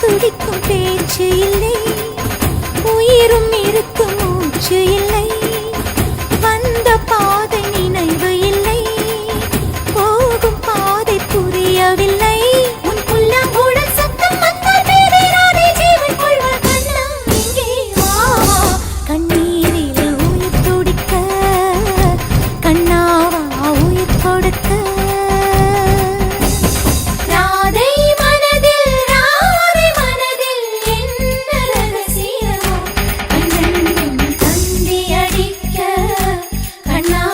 துடிக்கும் பேச்சு இல்லை.